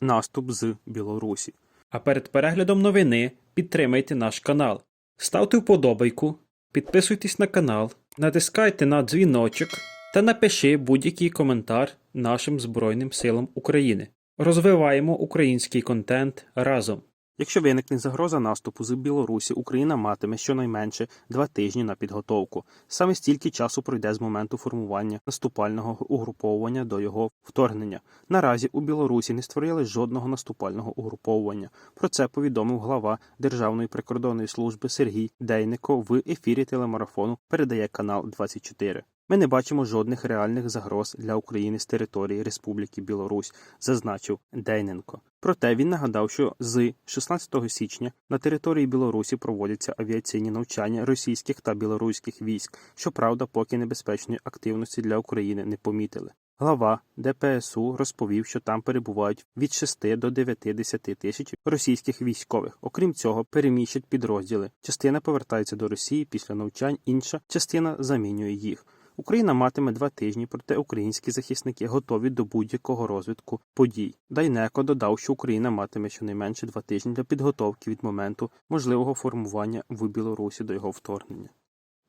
наступ з Білорусі. А перед переглядом новини підтримайте наш канал. Ставте вподобайку, підписуйтесь на канал, натискайте на дзвіночок та напиши будь-який коментар нашим Збройним силам України. Розвиваємо український контент разом. Якщо виникне загроза наступу з Білорусі, Україна матиме щонайменше два тижні на підготовку. Саме стільки часу пройде з моменту формування наступального угруповування до його вторгнення. Наразі у Білорусі не створили жодного наступального угруповування. Про це повідомив глава Державної прикордонної служби Сергій Дейнико в ефірі телемарафону. Передає канал 24. Ми не бачимо жодних реальних загроз для України з території Республіки Білорусь, зазначив Дейненко. Проте він нагадав, що з 16 січня на території Білорусі проводяться авіаційні навчання російських та білоруських військ, щоправда, поки небезпечної активності для України не помітили. Глава ДПСУ розповів, що там перебувають від 6 до 90 тисяч російських військових. Окрім цього, переміщать підрозділи. Частина повертається до Росії після навчань, інша частина замінює їх. Україна матиме два тижні, проте українські захисники готові до будь-якого розвитку подій. Дайнеко додав, що Україна матиме щонайменше два тижні для підготовки від моменту можливого формування в Білорусі до його вторгнення.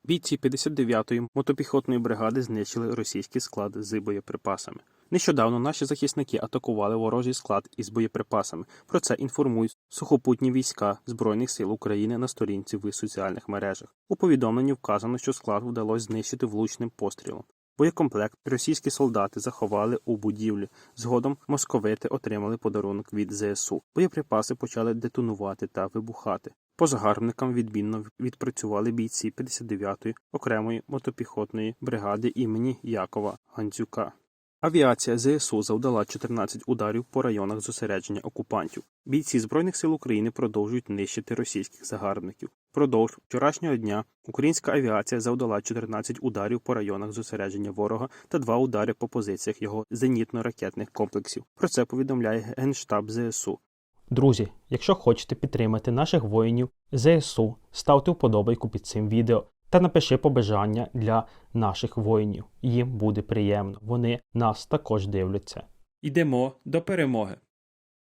Бійці 59-ї мотопіхотної бригади знищили російський склад з боєприпасами. Нещодавно наші захисники атакували ворожий склад із боєприпасами. Про це інформують сухопутні війська Збройних сил України на сторінці в соціальних мережах. У повідомленні вказано, що склад вдалося знищити влучним пострілом. Боєкомплект російські солдати заховали у будівлі. Згодом московити отримали подарунок від ЗСУ. Боєприпаси почали детонувати та вибухати. По загарбникам відмінно відпрацювали бійці 59-ї окремої мотопіхотної бригади імені Якова Гандзюка. Авіація ЗСУ завдала 14 ударів по районах зосередження окупантів. Бійці Збройних сил України продовжують нищити російських загарбників. Продовж вчорашнього дня українська авіація завдала 14 ударів по районах зосередження ворога та два удари по позиціях його зенітно-ракетних комплексів. Про це повідомляє Генштаб ЗСУ. Друзі, якщо хочете підтримати наших воїнів ЗСУ, ставте вподобайку під цим відео та напиши побажання для наших воїнів. Їм буде приємно. Вони нас також дивляться. Йдемо до перемоги.